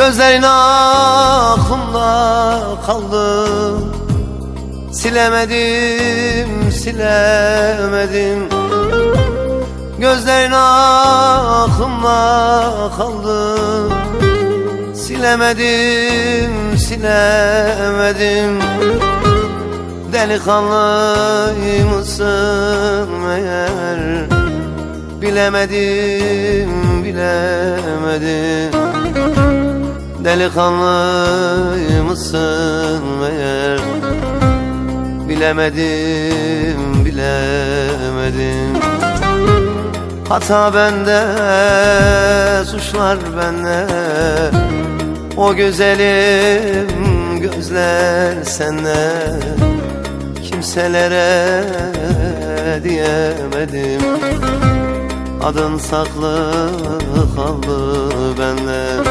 Gözlerin aklımda kaldı. Silemedim, silemedim. Gözlerin aklımda kaldı. Silemedim, silemedim. Delikanlı mısın meğer? Bilemedim, bilemedim Delikanlı mısın meğer? Bilemedim, bilemedim. Hata bende, suçlar bende. O güzelim gözler sende. Kimselere diyemedim. Adın saklı kaldı bende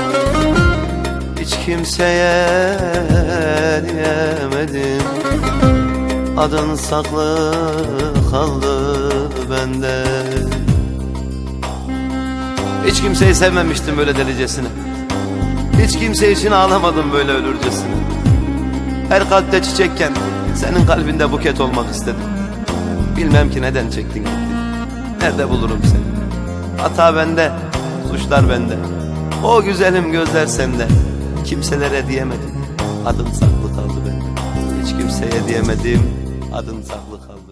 kimseye diyemedim. Adın saklı kaldı bende. Hiç kimseyi sevmemiştim böyle delicesine Hiç kimse için ağlamadım böyle ölürcesine Her kalpte çiçekken senin kalbinde buket olmak istedim. Bilmem ki neden çektin gittin Nerede bulurum seni? Hata bende, suçlar bende. O güzelim gözler sende Kimselere diyemedim. Adın saklı kaldı bende. Hiç kimseye diyemedim. Adın saklı kaldı